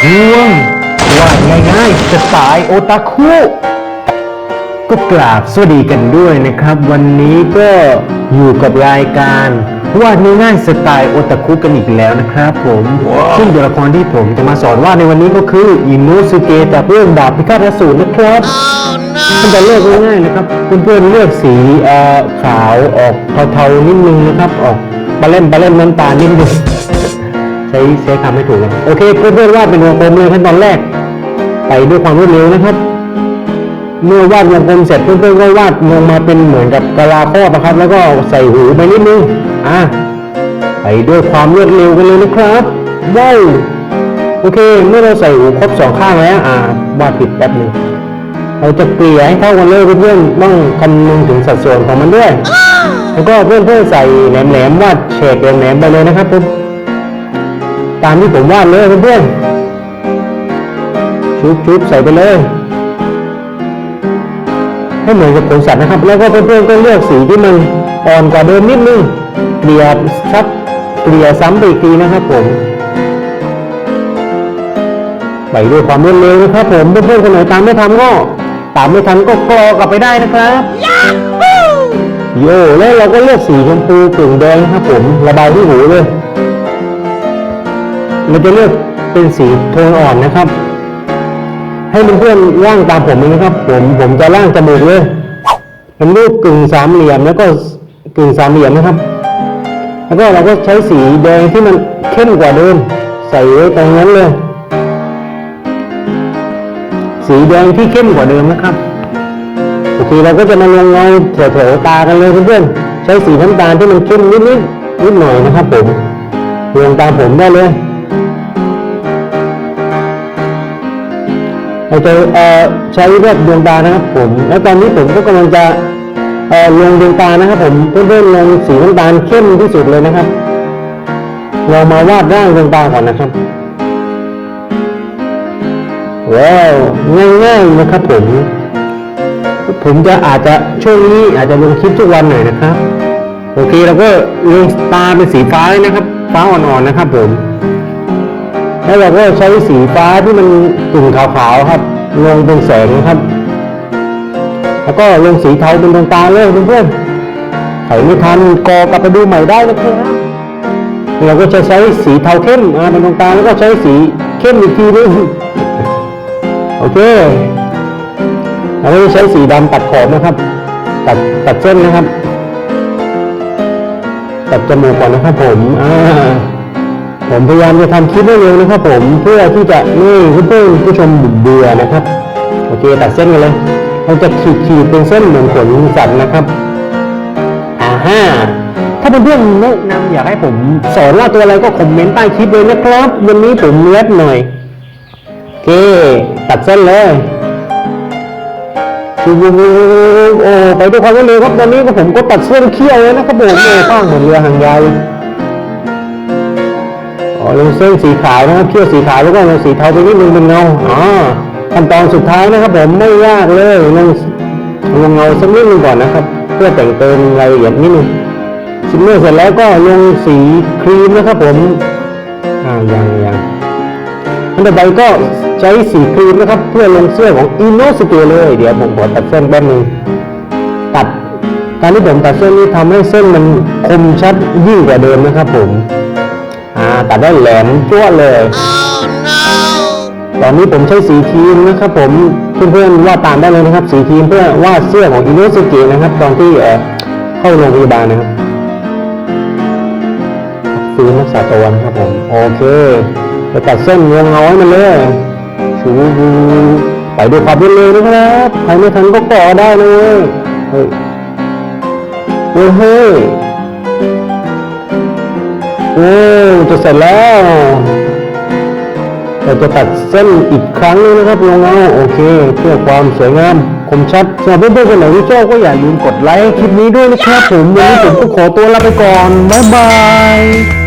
ช่วงวาดง่ายๆสไตล์โอตาคุก็กราบสวัสดีกันด้วยนะครับ วันนี้ก็อยู่กับรายการวาดง่ายๆสไตล์โอตาคุกันอีกแล้วนะครับผมซึ่งตัวละครที่ผมจะมาสอนวาดในวันนี้ก็คืออินุสุเกะจากเรื่องดาบพิฆาตอสูรนะครับมันจะเลือกง่ายๆนะครับเพื่อนๆเลือกสีเอ่อขาวออกเทาๆนิดนึงนะครับ ออกปลาเล่มปลาเล่มน้ำตาลนิดนึง ใช้ใช้คำให้ถูกนะโอเคเพื่อนๆวาดเป็นวงกลมเลยขั้นตอนแรก ไปด้วยความรวดเร็วนะครับ เมื่อวาดวงกลมเสร็จเพื่อนๆก็วาดลงมาเป็นเหมือนกับกะลาครอบนะครับ แล้วก็ใส่หูไปนิดนึงอะไปด้วยความรวดเร็วกันเลยนะครับว้าวโอเค เมื่อเราใส่หูครบสองข้างแล้วอ่าวาดผิดแป๊บหนึงเราจะเกลี่ยให้เท่ากันเลยเพื่อนๆต้องคำนึงถึงสัดส่วนของมันด้วย แล้วก็เพื่อนๆใส่แหลมๆวาดเฉดแหลมๆไปเลยนะครับผม ตามที่ผมวาดเลยเพื่อนๆชุบชุบใส่ไปเลย ให้เหมือนกับขนสัตว์นะครับ แล้วก็เพื่อนๆก็เลือกสีที่มันอ่อนกว่าเดิมนิดนึงเกลี่ยซับเกลี่ยซ้ำไปอีกทีนะครับผมไปด้วยความรวดเร็วนะครับผมเพื่อนๆคนไหนตามไม่ทันก็ตามไม่ทันก็กรอกลับไปได้นะครับโย่แล้วเราก็เลือกสีชมพูกึ่งแดงนะครับผมระบายที่หูเลย เราจะเลือกเป็นสีโทนอ่อนนะครับ ให้เพื่อนๆร่างตามผมเลยนะครับ ผมผมจะร่างจมูกเลยเป็นรูปกึ่งสามเหลี่ยมแล้วก็กึ่งสามเหลี่ยมนะครับ แล้วก็เราก็ใช้สีแดงที่มันเข้มกว่าเดิม ใส่ไว้ตรงนั้นเลย สีแดงที่เข้มกว่าเดิมนะครับโอเคเราก็จะมาลงเงาแถวๆตากันเลยเพื่อนๆใช้สีน้ำตาลที่มันเข้มนิดๆนิดหน่อยนะครับ ผมลงตามผมได้เลย เราจะเอ่อใช้เลือดดวงตานะครับผม แล้วตอนนี้ผมก็กำลังจะลงดวงตานะครับ ผมเพื่อนๆลงสีน้ำตาลเข้มที่สุดเลยนะครับ เรามาวาดร่างดวงตาก่อนนะครับว้าวง่ายๆนะครับ ผม ผมจะอาจจะช่วงนี้อาจจะลงคลิปทุกวันหน่อยนะครับโอเคเราก็ลงตาเป็นสีฟ้าเลยนะครับ ฟ้าอ่อนๆนะครับผมแล้วเราก็ใช้สีฟ้าที่มันกึ่งขาวๆครับ ลงเป็นแสงนะครับ แล้วก็ลงสีเทาเป็นดวงตาเลยเพื่อนๆใครไม่ทันกอกลับไปดูใหม่ได้นะครับเราก็จะใช้สีเทาเข้มอ่าเป็นดวงตาแล้วก็ใช้สีเข้มอีกทีนึงโอเคเราก็จะใช้สีดำตัดขอบนะครับ ตัดตัดเส้นนะครับ ตัดจมูกก่อนนะครับผมอ่า ผมพยายามจะทำคลิปให้เร็วนะครับผมเพื่อที่จะไม่ให้เพื่อนผู้ชมเบื่อนะครับ โอเคตัดเส้นกันเลย เราจะขีดขีดเป็นเส้นเหมือนขนสัตว์นะครับอ่าฮะถ้าเพื่อนแนะนำอยากให้ผมสอนว่าตัวอะไรก็คอมเมนต์ใต้คลิปเลยนะครับ วันนี้ผมเล็ดหน่อยโอเค ตัดเส้นเลยโอ้ไปด้วยความรวดเร็วครับตอนนี้ก็ผมก็ตัดเส้นเขี้ยวเลยนะครับผมโอ้ข้างเหมือนเรือหางยาว ลงเส้นสีขาวนะครับเขี้ยวสีขาวแล้วก็ลงสีเทาไปนิดนึงเป็นเงาอ๋อขั้นตอนสุดท้ายนะครับผมไม่ยากเลยลงลงเงาสักนิดนึงก่อนนะครับ เพื่อแต่งเติมรายละเอียดนิดนึงสิเมื่อเสร็จแล้วก็ลงสีครีมนะครับผมอ่ายังยังอันต่อไปก็ใช้สีครีมนะครับ เพื่อลงเสื้อของอินโนสเกเลย เดี๋ยวผมขอตัดเส้นแป๊บนึงตัดการที่ผมตัดเส้นนี้ทำให้เส้นมันคมชัดยิ่งกว่าเดิมนะครับผม อ่าตัดได้แหลมจ้วดเลยตอนนี้ผมใช้สีครีมนะครับผมเพื่อนๆวาดตามได้เลยนะครับ สีครีมเพื่อวาดเสื้อของอินโนสุเกะนะครับ ตอนที่เอ่อเข้าโรงพยาบาลนะครับฟื้นรักษาตัวนะครับผมโอเคไปตัดเส้นวงเงาให้มันเลยชูไปด้วยความรวดเร็วนะครับใครไม่ทันก็ก่อได้เลยเฮ้ยเฮ้ยเฮ้ยโอ้ จะเสร็จแล้วเราจะตัดเส้นอีกครั้งนึงนะครับลงเอาโอเค เพื่อความสวยงามคมชัดสำหรับเพื่อนๆคนไหนที่ชอบก็อย่าลืมกดไลค์คลิปนี้ด้วยนะครับผมวันนี้ผมก็ขอตัวลาไปก่อนบ๊ายบาย